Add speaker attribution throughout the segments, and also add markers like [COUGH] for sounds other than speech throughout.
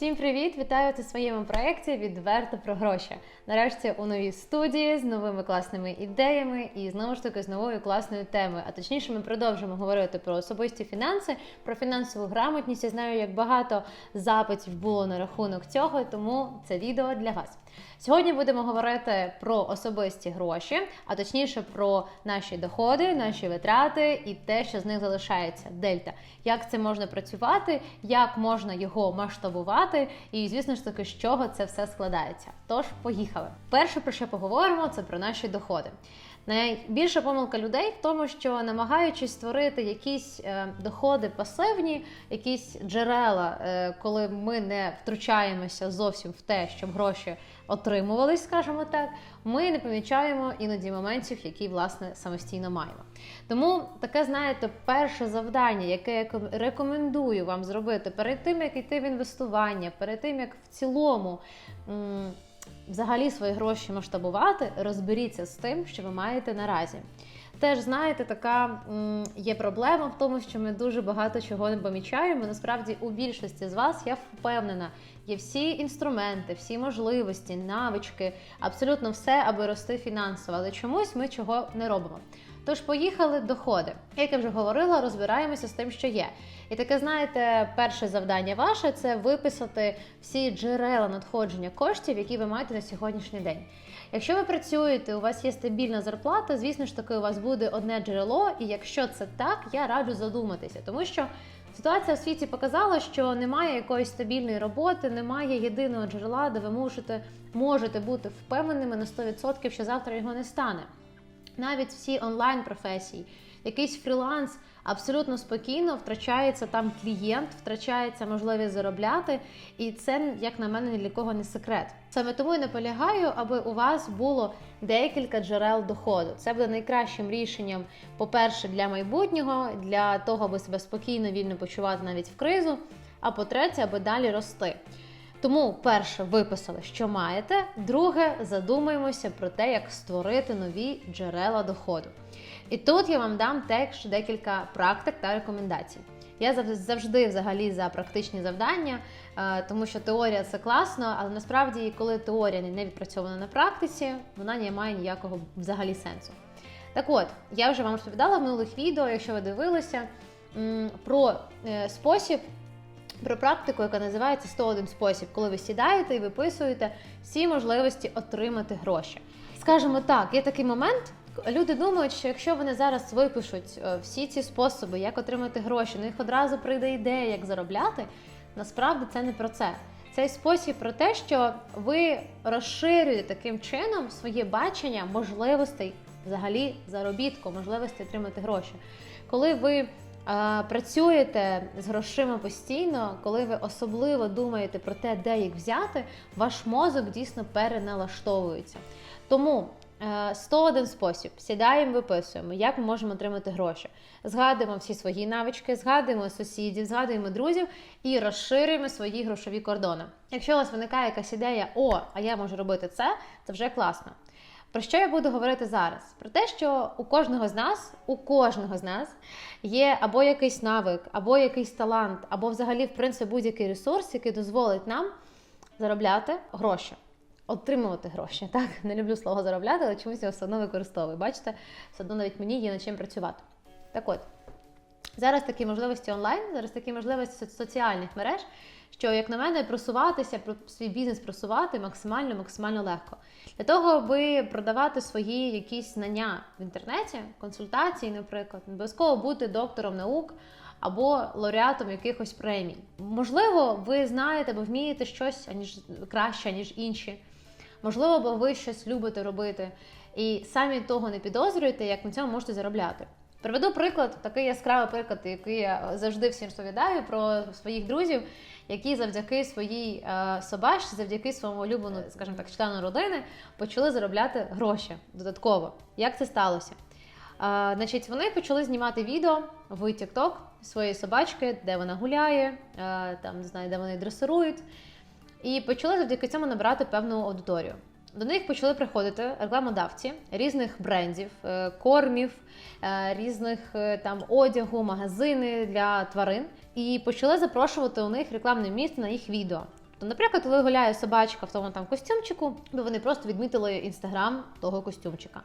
Speaker 1: Всім привіт! Вітаю у своєму проєкті Відверто про гроші. Нарешті у новій студії з новими класними ідеями і знову ж таки з новою класною темою. А точніше, ми продовжимо говорити про особисті фінанси, про фінансову грамотність. Я знаю, як багато запитів було на рахунок цього, тому це відео для вас. Сьогодні будемо говорити про особисті гроші, а точніше про наші доходи, наші витрати і те, що з них залишається дельта. Як це можна працювати, як можна його масштабувати, і звісно ж таки, з чого це все складається. Тож, поїхали. Перше, про що поговоримо, це про наші доходи. Найбільша помилка людей в тому, що намагаючись створити якісь е, доходи пасивні, якісь джерела, е, коли ми не втручаємося зовсім в те, щоб гроші отримувались, скажімо так, ми не помічаємо іноді моментів, які власне самостійно маємо. Тому таке, знаєте, перше завдання, яке я рекомендую вам зробити перед тим, як йти в інвестування, перед тим як в цілому. Взагалі свої гроші масштабувати, розберіться з тим, що ви маєте наразі. Теж, знаєте, така є проблема в тому, що ми дуже багато чого не помічаємо. Насправді, у більшості з вас я впевнена, є всі інструменти, всі можливості, навички, абсолютно все, аби рости фінансово, але чомусь ми чого не робимо. Тож поїхали доходи. Як я вже говорила, розбираємося з тим, що є. І таке, знаєте, перше завдання ваше це виписати всі джерела надходження коштів, які ви маєте на сьогоднішній день. Якщо ви працюєте, у вас є стабільна зарплата, звісно ж таки, у вас буде одне джерело, і якщо це так, я раджу задуматися, тому що. Ситуація в світі показала, що немає якоїсь стабільної роботи, немає єдиного джерела, де ви можете можете бути впевненими на 100%, що завтра його не стане навіть всі онлайн-професії, якийсь фріланс абсолютно спокійно втрачається там клієнт, втрачається можливість заробляти, і це, як на мене, ні для кого не секрет. Саме тому і наполягаю, аби у вас було декілька джерел доходу. Це буде найкращим рішенням, по-перше, для майбутнього, для того, аби себе спокійно, вільно почувати навіть в кризу. А по-третє, аби далі рости. Тому, перше, виписали, що маєте. Друге, задумаємося про те, як створити нові джерела доходу. І тут я вам дам теж декілька практик та рекомендацій. Я завжди взагалі за практичні завдання, е, тому що теорія це класно, але насправді, коли теорія не відпрацьована на практиці, вона не має ніякого взагалі сенсу. Так от, я вже вам розповідала в минулих відео, якщо ви дивилися, про е, спосіб про практику, яка називається 101 спосіб, коли ви сідаєте і виписуєте всі можливості отримати гроші. Скажімо так, є такий момент. Люди думають, що якщо вони зараз випишуть е, всі ці способи, як отримати гроші, на них одразу прийде ідея, як заробляти. Насправді це не про це. Цей спосіб про те, що ви розширюєте таким чином своє бачення можливостей взагалі заробітку, можливості отримати гроші. Коли ви працюєте з грошима постійно, коли ви особливо думаєте про те, де їх взяти, ваш мозок дійсно переналаштовується. Тому 101 е, спосіб. Сідаємо, виписуємо, як ми можемо отримати гроші. Згадуємо всі свої навички, згадуємо сусідів, згадуємо друзів і розширюємо свої грошові кордони. Якщо у вас виникає якась ідея, о, а я можу робити це, це вже класно. Про що я буду говорити зараз? Про те, що у кожного з нас, у кожного з нас є або якийсь навик, або якийсь талант, або взагалі, в принципі, будь-який ресурс, який дозволить нам заробляти гроші, отримувати гроші. Так, не люблю слово заробляти, але чомусь я все одно використовую. Бачите, все одно навіть мені є над чим працювати. Так от, зараз такі можливості онлайн, зараз такі можливості соціальних мереж що, як на мене, просуватися, про свій бізнес просувати максимально максимально легко. Для того, аби продавати свої якісь знання в інтернеті, консультації, наприклад, не обов'язково бути доктором наук або лауреатом якихось премій. Можливо, ви знаєте або вмієте щось аніж краще, ніж інші. Можливо, бо ви щось любите робити, і самі того не підозрюєте, як на цьому можете заробляти. Приведу приклад, такий яскравий приклад, який я завжди всім розповідаю про своїх друзів, які завдяки своїй е, собачці, завдяки своєму улюбленому, скажімо так, члену родини, почали заробляти гроші додатково. Як це сталося? А, значить, Вони почали знімати відео в TikTok своєї собачки, де вона гуляє, а, там не знаю, де вони дресирують, і почали завдяки цьому набирати певну аудиторію. До них почали приходити рекламодавці різних брендів, е, кормів, е, різних е, там одягу, магазини для тварин, і почали запрошувати у них рекламне місце на їх відео. Тобто, наприклад, коли гуляє собачка в тому там костюмчику, то вони просто відмітили інстаграм того костюмчика.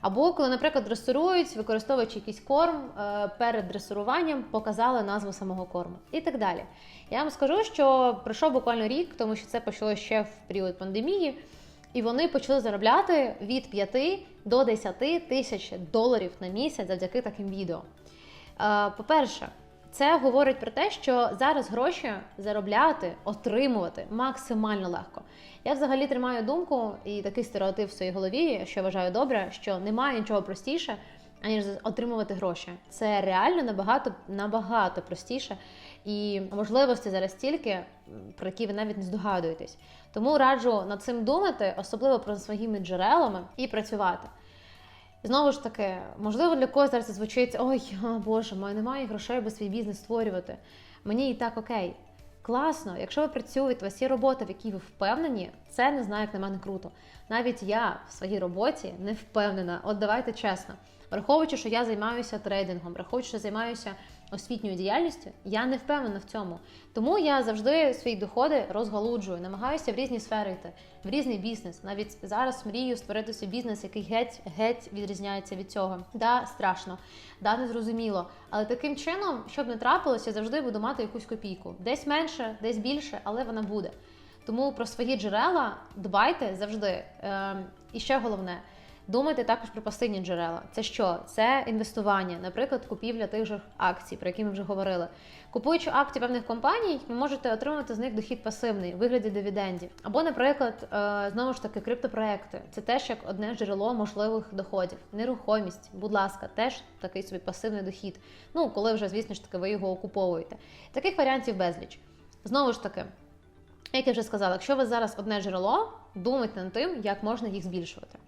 Speaker 1: Або коли, наприклад, дресирують, використовуючи якийсь корм е, перед дресируванням, показали назву самого корму і так далі. Я вам скажу, що пройшов буквально рік, тому що це почалося ще в період пандемії, і вони почали заробляти від 5 до 10 тисяч доларів на місяць завдяки таким відео. Е, По-перше, це говорить про те, що зараз гроші заробляти, отримувати максимально легко. Я взагалі тримаю думку і такий стереотип в своїй голові, що вважаю добре, що немає нічого простіше, аніж отримувати гроші. Це реально набагато набагато простіше, і можливості зараз стільки, про які ви навіть не здогадуєтесь. Тому раджу над цим думати, особливо про своїми джерелами, і працювати. Знову ж таки, можливо, для когось зараз звучить: ой, Боже, в мене немає грошей, аби свій бізнес створювати. Мені і так окей. Класно, якщо ви працюєте, у вас є робота, в якій ви впевнені, це не знаю, як на мене круто. Навіть я в своїй роботі не впевнена. От давайте чесно. Враховуючи, що я займаюся трейдингом, враховуючи, що займаюся освітньою діяльністю, я не впевнена в цьому. Тому я завжди свої доходи розгалуджую, намагаюся в різні сфери йти, в різний бізнес. Навіть зараз мрію створити свій бізнес, який геть геть відрізняється від цього. Да, страшно, да, незрозуміло. Але таким чином, щоб не трапилося, завжди буду мати якусь копійку. Десь менше, десь більше, але вона буде. Тому про свої джерела дбайте завжди. Ем, і ще головне. Думайте також про пасивні джерела. Це що? Це інвестування, наприклад, купівля тих же акцій, про які ми вже говорили. Купуючи акції певних компаній, ви можете отримати з них дохід пасивний у вигляді дивідендів. Або, наприклад, е, знову ж таки, криптопроекти. Це теж як одне джерело можливих доходів. Нерухомість, будь ласка, теж такий собі пасивний дохід. Ну, коли вже, звісно ж таки, ви його окуповуєте. Таких варіантів безліч. Знову ж таки. Як я вже сказала, якщо вас зараз одне джерело, думайте над тим, як можна їх збільшувати.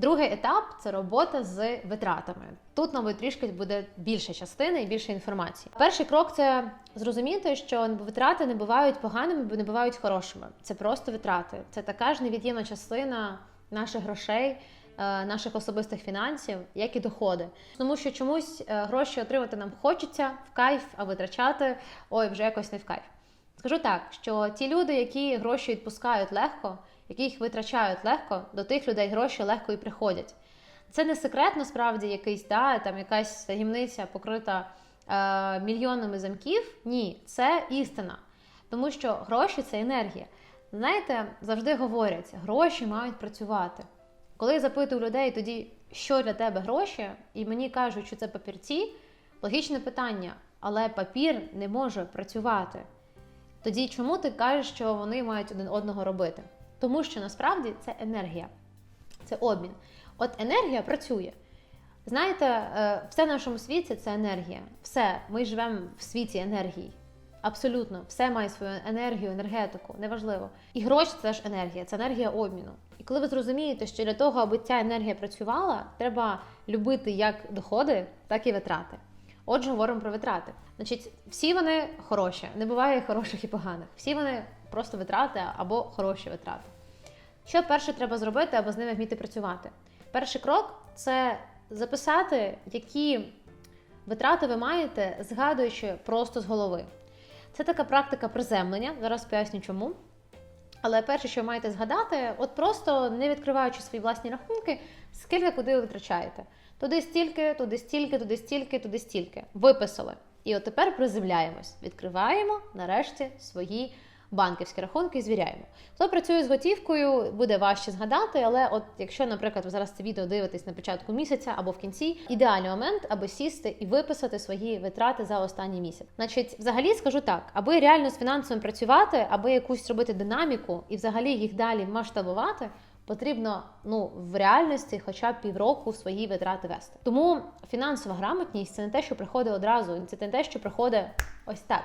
Speaker 1: Другий етап це робота з витратами. Тут, мабуть, трішки буде більше частини і більше інформації. Перший крок це зрозуміти, що витрати не бувають поганими, бо не бувають хорошими. Це просто витрати. Це така ж невід'ємна частина наших грошей, е, наших особистих фінансів, як і доходи. Тому що чомусь е, гроші отримати нам хочеться в кайф, а витрачати ой, вже якось не в кайф. Скажу так, що ті люди, які гроші відпускають легко, які їх витрачають легко, до тих людей гроші легко і приходять. Це не секрет, насправді, якийсь, да, там якась таємниця покрита е, мільйонами замків. Ні, це істина. Тому що гроші це енергія. Знаєте, завжди говорять, гроші мають працювати. Коли я запитую людей тоді, що для тебе гроші, і мені кажуть, що це папірці, логічне питання, але папір не може працювати. Тоді чому ти кажеш, що вони мають один одного робити? Тому що насправді це енергія, це обмін. От енергія працює. Знаєте, е, все в нашому світі це енергія. Все, ми живемо в світі енергії. Абсолютно, все має свою енергію, енергетику, неважливо. І гроші це ж енергія, це енергія обміну. І коли ви зрозумієте, що для того, аби ця енергія працювала, треба любити як доходи, так і витрати. Отже, говоримо про витрати. Значить, всі вони хороші, не буває хороших і поганих. Всі вони просто витрати або хороші витрати. Що перше треба зробити, аби з ними вміти працювати? Перший крок це записати, які витрати ви маєте, згадуючи просто з голови. Це така практика приземлення. Зараз поясню чому. Але перше, що ви маєте згадати, от просто не відкриваючи свої власні рахунки, скільки куди ви витрачаєте. Туди стільки, туди стільки, туди стільки, туди стільки. Виписали. І от тепер приземляємось. Відкриваємо нарешті свої банківські рахунки звіряємо. Хто працює з готівкою, буде важче згадати, але от якщо, наприклад, ви зараз це відео дивитесь на початку місяця або в кінці, ідеальний момент, аби сісти і виписати свої витрати за останній місяць. Значить, взагалі скажу так, аби реально з фінансовим працювати, аби якусь робити динаміку і взагалі їх далі масштабувати. Потрібно ну в реальності хоча б півроку свої витрати вести. Тому фінансова грамотність це не те, що приходить одразу, це не те, що приходить ось так.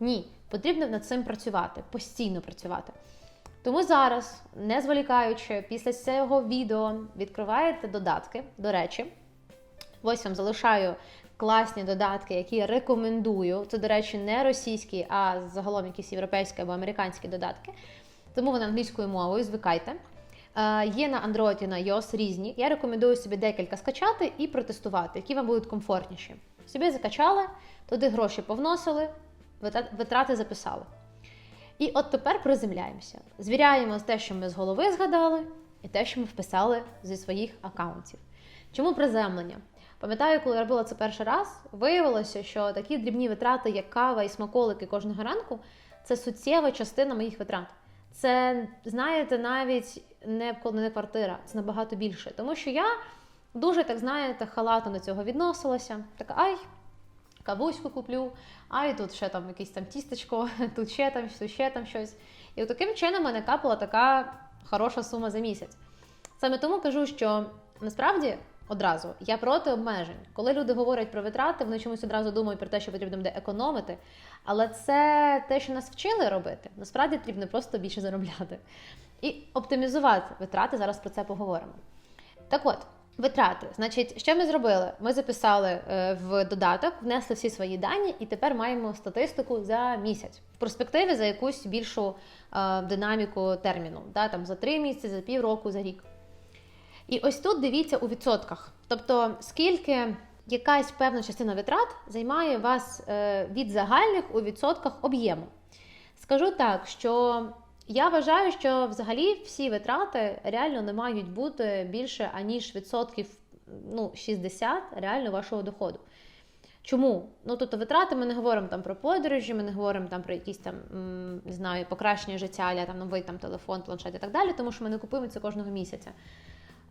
Speaker 1: Ні, потрібно над цим працювати, постійно працювати. Тому зараз, не зволікаючи, після цього відео відкриваєте додатки. До речі, ось вам залишаю класні додатки, які я рекомендую. Це, до речі, не російські, а загалом якісь європейські або американські додатки. Тому вони англійською мовою, звикайте. Е, Є на Android і на iOS різні. Я рекомендую собі декілька скачати і протестувати, які вам будуть комфортніші. Собі закачали, туди гроші повносили, витрати записали. І от тепер приземляємося. Звіряємо те, що ми з голови згадали, і те, що ми вписали зі своїх акаунтів. Чому приземлення? Пам'ятаю, коли я робила це перший раз, виявилося, що такі дрібні витрати, як кава і смаколики кожного ранку, це суттєва частина моїх витрат. Це, знаєте, навіть не не квартира, це набагато більше. Тому що я дуже, так знаєте, халатно до цього відносилася. Така, ай, кавуську куплю, ай, тут ще там якесь там тістечко, [LAUGHS] тут ще там, тут ще там щось. І от таким чином мене капала така хороша сума за місяць. Саме тому кажу, що насправді одразу я проти обмежень. Коли люди говорять про витрати, вони чомусь одразу думають про те, що потрібно буде економити. Але це те, що нас вчили робити. Насправді потрібно просто більше заробляти. І оптимізувати витрати. Зараз про це поговоримо. Так от. Витрати, значить, що ми зробили? Ми записали е, в додаток, внесли всі свої дані, і тепер маємо статистику за місяць в перспективі за якусь більшу е, динаміку терміну, да, там за три місяці, за півроку, за рік. І ось тут дивіться у відсотках. Тобто, скільки якась певна частина витрат займає вас е, від загальних у відсотках об'єму. Скажу так, що я вважаю, що взагалі всі витрати реально не мають бути більше аніж відсотків ну, 60 реально вашого доходу. Чому? Ну тобто витрати ми не говоримо там про подорожі, ми не говоримо там про якісь там не знаю, покращення життя, аля там новий там телефон, планшет і так далі, тому що ми не купуємо це кожного місяця.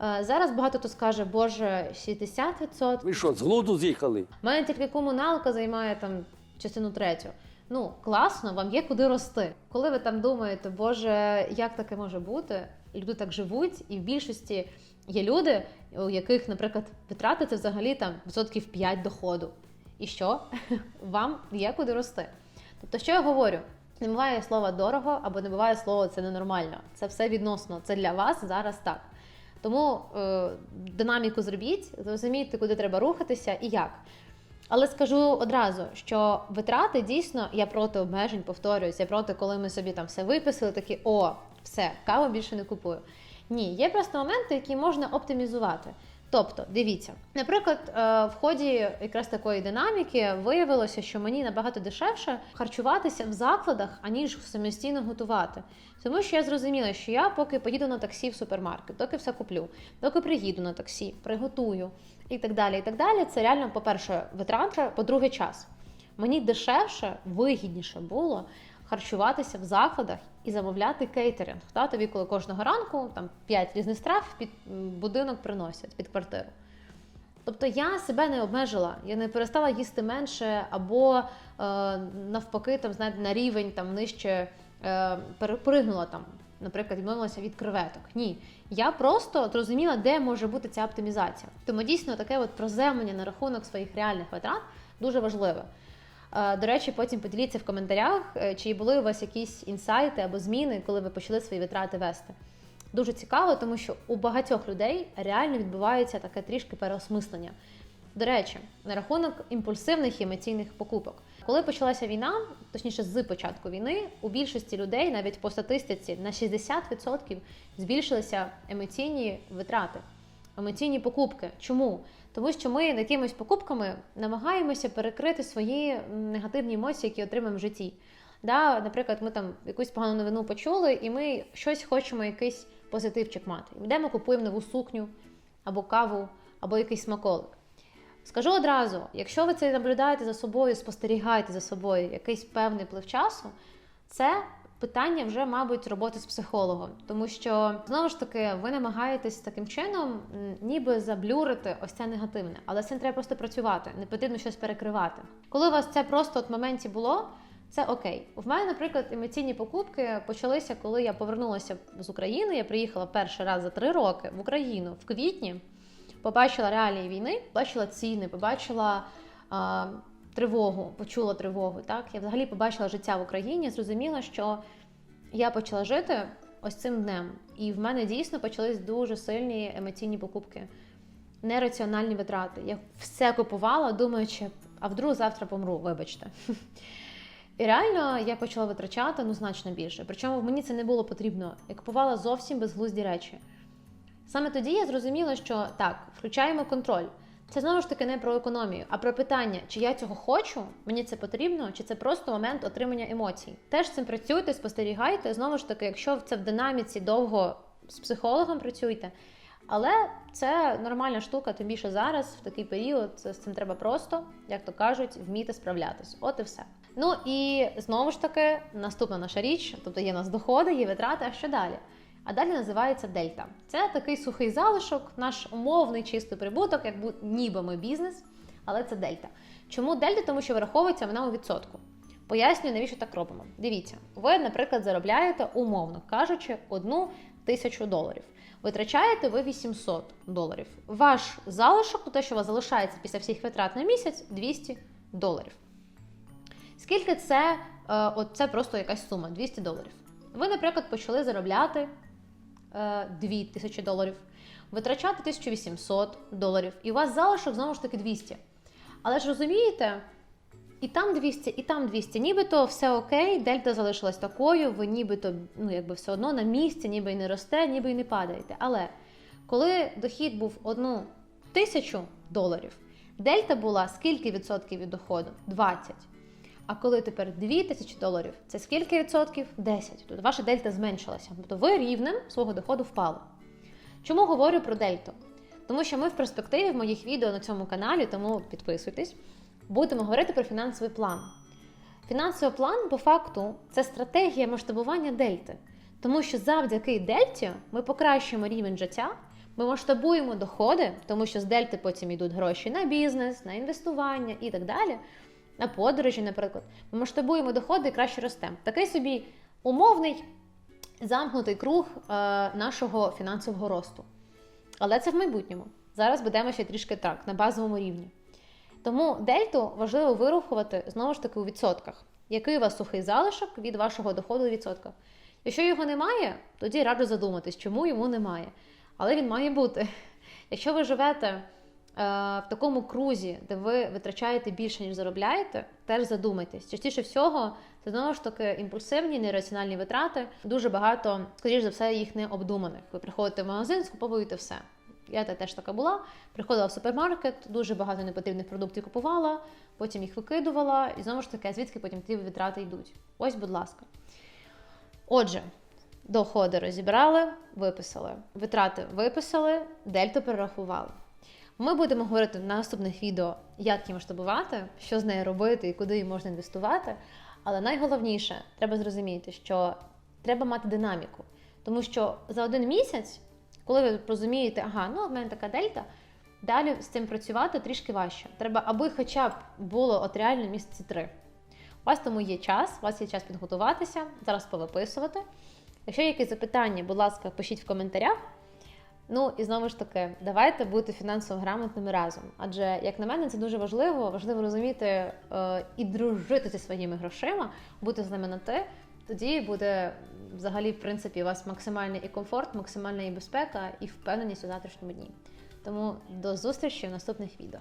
Speaker 1: Е, зараз багато хто скаже, боже, 60%.
Speaker 2: Ви що, з глуду з'їхали?
Speaker 1: У мене тільки комуналка займає там частину третю. Ну, класно, вам є куди рости. Коли ви там думаєте, боже, як таке може бути? Люди так живуть, і в більшості є люди, у яких, наприклад, витрати це взагалі там відсотків 5 доходу. І що? [LAUGHS] Вам є куди рости. Тобто, що я говорю? Не буває слова дорого або не буває слова це ненормально. Це все відносно. Це для вас зараз так. Тому е, динаміку зробіть, зрозумійте, куди треба рухатися і як. Але скажу одразу, що витрати дійсно я проти обмежень, повторююсь, я проти, коли ми собі там все виписали, такі о, все, каву більше не купую. Ні, є просто моменти, які можна оптимізувати. Тобто, дивіться, наприклад, е, в ході якраз такої динаміки виявилося, що мені набагато дешевше харчуватися в закладах, аніж самостійно готувати. Тому що я зрозуміла, що я поки поїду на таксі в супермаркет, доки все куплю, доки приїду на таксі, приготую і так далі. І так далі. Це реально, по-перше, витрата, по-друге, час. Мені дешевше, вигідніше було харчуватися в закладах і замовляти кейтеринг. Та? Тобі, коли кожного ранку там 5 різних страв під будинок приносять під квартиру. Тобто я себе не обмежила, я не перестала їсти менше, або е, навпаки, там знаєте, на рівень там нижче е, перепригнула там, наприклад, відмовилася від креветок. Ні, я просто зрозуміла, де може бути ця оптимізація. Тому дійсно таке от проземлення на рахунок своїх реальних витрат дуже важливе. Е, до речі, потім поділіться в коментарях, е, чи були у вас якісь інсайти або зміни, коли ви почали свої витрати вести. Дуже цікаво, тому що у багатьох людей реально відбувається таке трішки переосмислення. До речі, на рахунок імпульсивних і емоційних покупок. Коли почалася війна, точніше з початку війни, у більшості людей, навіть по статистиці, на 60% збільшилися емоційні витрати, емоційні покупки. Чому? Тому що ми якимись покупками намагаємося перекрити свої негативні емоції, які отримаємо в житті. Да, Наприклад, ми там якусь погану новину почули, і ми щось хочемо, якийсь позитивчик мати. Йдемо, купуємо нову сукню або каву, або якийсь смаколик. Скажу одразу: якщо ви це наблюдаєте за собою, спостерігаєте за собою якийсь певний плив часу, це питання вже, мабуть, роботи з психологом, тому що знову ж таки ви намагаєтесь таким чином, ніби заблюрити ось це негативне, але з цим треба просто працювати, не потрібно щось перекривати. Коли у вас це просто от в моменті було. Це окей. У мене, наприклад, емоційні покупки почалися, коли я повернулася з України. Я приїхала перший раз за три роки в Україну в квітні, побачила реалії війни, побачила ціни, побачила а, тривогу, почула тривогу. Так, я взагалі побачила життя в Україні, зрозуміла, що я почала жити ось цим днем, і в мене дійсно почались дуже сильні емоційні покупки, нераціональні витрати. Я все купувала, думаючи, а вдруг завтра помру, вибачте. І реально я почала витрачати ну значно більше. Причому мені це не було потрібно. Я купувала зовсім безглузді речі. Саме тоді я зрозуміла, що так, включаємо контроль. Це знову ж таки не про економію, а про питання, чи я цього хочу, мені це потрібно, чи це просто момент отримання емоцій. Теж цим працюйте, спостерігайте. Знову ж таки, якщо це в динаміці довго з психологом працюйте. Але це нормальна штука, тим більше зараз, в такий період, з цим треба просто, як то кажуть, вміти справлятись. От і все. Ну і знову ж таки, наступна наша річ, тобто є у нас доходи, є витрати, а що далі? А далі називається дельта. Це такий сухий залишок, наш умовний чистий прибуток, як бу- ніби ми бізнес, але це дельта. Чому дельта? Тому що враховується вона у відсотку. Пояснюю, навіщо так робимо. Дивіться, ви, наприклад, заробляєте, умовно кажучи, одну тисячу доларів. Витрачаєте ви 800 доларів. Ваш залишок, те, що у вас залишається після всіх витрат на місяць, 200 доларів. Скільки це, е, от це просто якась сума 200 доларів. Ви, наприклад, почали заробляти е, 2000 доларів, витрачати 1800 доларів, і у вас залишок знову ж таки 200. Але ж розумієте, і там 200, і там 200. Нібито все окей, дельта залишилась такою, ви нібито ну, якби все одно на місці, ніби й не росте, ніби й не падаєте. Але коли дохід був одну тисячу доларів, дельта була скільки відсотків від доходу? 20. А коли тепер 2 тисячі доларів, це скільки відсотків? 10. Тобто ваша дельта зменшилася. Тобто ви рівнем свого доходу впали. Чому говорю про дельту? Тому що ми в перспективі в моїх відео на цьому каналі, тому підписуйтесь, будемо говорити про фінансовий план. Фінансовий план, по факту, це стратегія масштабування дельти. Тому що завдяки дельті ми покращуємо рівень життя, ми масштабуємо доходи, тому що з дельти потім йдуть гроші на бізнес, на інвестування і так далі, на подорожі, наприклад. Ми масштабуємо доходи і краще ростемо. Такий собі умовний замкнутий круг е, нашого фінансового росту. Але це в майбутньому. Зараз будемо ще трішки так, на базовому рівні. Тому дельту важливо вирахувати знову ж таки у відсотках. Який у вас сухий залишок від вашого доходу у відсотках? Якщо його немає, тоді раджу задуматись, чому йому немає. Але він має бути. Якщо ви живете в такому крузі, де ви витрачаєте більше, ніж заробляєте, теж задумайтесь. Частіше всього, це знову ж таки імпульсивні, нераціональні витрати. Дуже багато, скоріш за все, їх не обдуманих. Ви приходите в магазин, скуповуєте все. Я теж така була. Приходила в супермаркет, дуже багато непотрібних продуктів купувала, потім їх викидувала, і знову ж таки, звідки потім ті витрати йдуть. Ось, будь ласка. Отже, доходи розібрали, виписали. Витрати виписали, дельту перерахували. Ми будемо говорити на наступних відео, як її масштабувати, що з нею робити і куди її можна інвестувати. Але найголовніше, треба зрозуміти, що треба мати динаміку. Тому що за один місяць, коли ви розумієте, ага, ну в мене така дельта, далі з цим працювати трішки важче. Треба, аби хоча б було от реально місяці три. У вас тому є час, у вас є час підготуватися, зараз повиписувати. Якщо є якісь запитання, будь ласка, пишіть в коментарях. Ну і знову ж таки, давайте бути фінансово грамотними разом. Адже, як на мене, це дуже важливо. Важливо розуміти е, і дружити зі своїми грошима, бути з ними на те. Тоді буде взагалі, в принципі, у вас максимальний і комфорт, максимальна і безпека, і впевненість у завтрашньому дні. Тому до зустрічі в наступних відео.